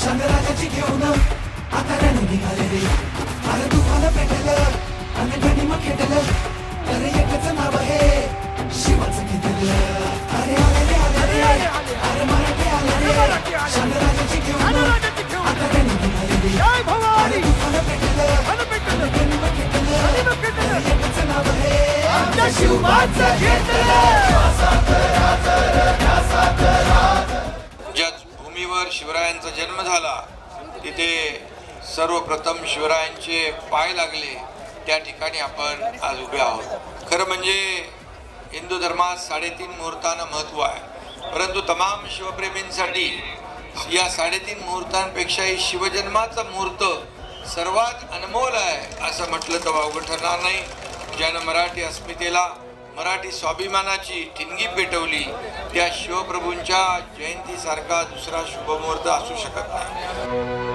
शंकराजाची घेऊन आता रण निघाले रे अरे तुम्हाला पेटल आणि गणी मग खेटल. अरे एकच नाव आहे शिवाच घेतल अरे आले रे आले रे अरे मराठे आले रे शंकराजाची घेऊन आता रण निघाले रे अरे तुम्हाला पेटल आणि गणी मग खेटल. एकच नाव आहे. शिवाच घेतल शिवरायांचा जन्म झाला. तिथे सर्वप्रथम शिवरायांचे पाय लागले. त्या ठिकाणी आपण आज उभे आहोत. खरं म्हणजे हिंदू धर्मात साडेतीन मुहूर्तांना महत्त्व आहे. परंतु तमाम शिवप्रेमींसाठी या साडेतीन मुहूर्तांपेक्षाही शिवजन्माचा मुहूर्त सर्वात अनमोल आहे असं म्हटलं तर वावगं ठरणार नाही. ज्यानं मराठी अस्मितेला मराठी स्वाभिमानाची ठिणगी पेटवली. त्या शिवप्रभूंच्या जयंतीसारखा दुसरा शुभमुहूर्त असू शकत नाही.